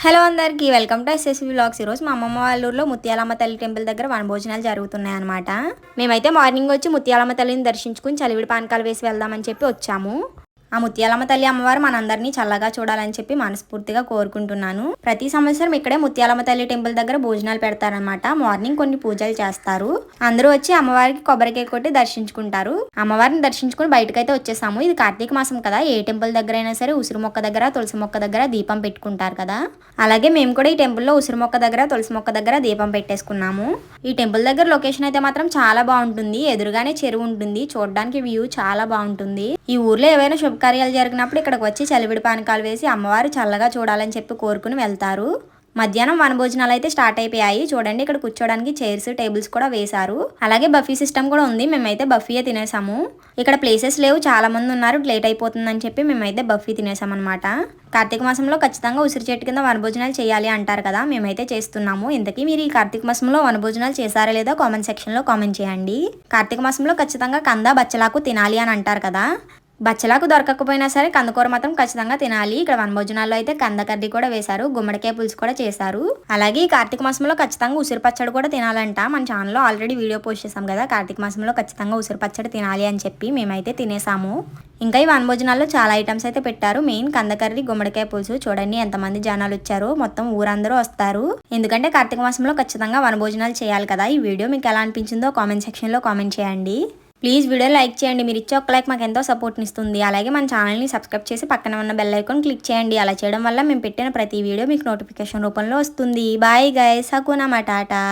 Hello అందరికీ welcome to SSV blogs ఈరోజు మా అమ్మమ్మ వాళ్ళ ఊర్లో ముత్యాలమ్మ తల్లి టెంపుల్ దగ్గర వనభోజనాలు జరుగుతున్నాయి అనమాట మేమైతే మార్నింగ్ వచ్చి ముత్యాలమ్మ తల్లిని దర్శించుకుని చలివిడి పానకాలు వేసి వెళ్దామని చెప్పి వచ్చాము. ఆ ముత్యాలమ్మ తల్లి అమ్మవారు మనందరినీ చల్లగా చూడాలని చెప్పి మనస్ఫూర్తిగా కోరుకుంటున్నాను. ప్రతి సంవత్సరం ఇక్కడే ముత్యాలమ్మ తల్లి టెంపుల్ దగ్గర భోజనాలు పెడతారనమాట మార్నింగ్ కొన్ని పూజలు చేస్తారు. అందరూ వచ్చి అమ్మవారికి కొబ్బరికాయ కొట్టి దర్శించుకుంటారు. అమ్మవారిని దర్శించుకుని బయటకైతే వచ్చేసాము. ఇది కార్తీక మాసం కదా. ఏ టెంపుల్ దగ్గర అయినా సరే ఉసిరి మొక్క దగ్గర తులసి మొక్క దగ్గర దీపం పెట్టుకుంటారు కదా. అలాగే మేము కూడా ఈ టెంపుల్లో ఉసిరి మొక్క దగ్గర తులసి మొక్క దగ్గర దీపం పెట్టేసుకున్నాము. ఈ టెంపుల్ దగ్గర లొకేషన్ అయితే మాత్రం చాలా బాగుంటుంది. ఎదురుగానే చెరువు ఉంటుంది. చూడడానికి వ్యూ చాలా బాగుంటుంది. ఈ ఊర్లో ఏవైనా శుభకార్యాలు జరిగినప్పుడు ఇక్కడికి వచ్చి చలివిడి పానకాలు వేసి అమ్మవారు చల్లగా చూడాలని చెప్పి కోరుకుని వెళ్తారు. మధ్యాహ్నం వనభోజనాలు అయితే స్టార్ట్ అయిపోయాయి. చూడండి ఇక్కడ కూర్చోడానికి చైర్స్ టేబుల్స్ కూడా వేశారు. అలాగే బఫీ సిస్టమ్ కూడా ఉంది. మేమైతే బఫీయే తినేసాము. ఇక్కడ ప్లేసెస్ లేవు. చాలా మంది ఉన్నారు. లేట్ అయిపోతుందని చెప్పి మేమైతే బఫీ తినేసాం అనమాట కార్తీక మాసంలో ఖచ్చితంగా ఉసిరి చెట్టు కింద వనభోజనాలు చేయాలి అంటారు కదా. మేమైతే చేస్తున్నాము. ఇంతకీ మీరు ఈ కార్తీక మాసంలో వనభోజనాలు చేశారా లేదో కామెంట్ సెక్షన్లో కామెంట్ చేయండి. కార్తీక మాసంలో ఖచ్చితంగా కంద బచ్చలాకు తినాలి అని అంటారు కదా. బచ్చలాకు దొరకకపోయినా సరే కందకూర మాత్రం ఖచ్చితంగా తినాలి. ఇక్కడ వనభోజనాల్లో అయితే కంద కర్రీ కూడా వేశారు. గుమ్మడికాయ పులుసు కూడా చేశారు. అలాగే ఈ కార్తీక మాసంలో ఖచ్చితంగా ఉసిరి పచ్చడి కూడా తినాలంట. మన ఛానల్లో ఆల్రెడీ వీడియో పోస్ట్ చేసాం కదా. కార్తీక మాసంలో ఖచ్చితంగా ఉసిరి పచ్చడి తినాలి అని చెప్పి మేమైతే తినేసాము. ఇంకా ఈ వనభోజనాల్లో చాలా ఐటమ్స్ అయితే పెట్టారు. మెయిన్ కందకర్రీ గుమ్మడికాయ పులుసు చూడండి ఎంతమంది జనాలు వచ్చారు. మొత్తం ఊరందరూ వస్తారు. ఎందుకంటే కార్తీక మాసంలో ఖచ్చితంగా వనభోజనాలు చేయాలి కదా. ఈ వీడియో మీకు ఎలా అనిపించిందో కామెంట్ సెక్షన్లో కామెంట్ చేయండి. ప్లీజ్ వీడియో లైక్ చేయండి. మీరు ఇచ్చే ఒక లైక్ మాకు ఎంతో సపోర్ట్ని ఇస్తుంది. అలాగే మన ఛానల్ని సబ్స్క్రైబ్ చేసి పక్కన ఉన్న బెల్ ఐకాన్ క్లిక్ చేయండి. అలా చేయడం వల్ల మేము పెట్టిన ప్రతి వీడియో మీకు నోటిఫికేషన్ రూపంలో వస్తుంది. Bye guys హకునా matata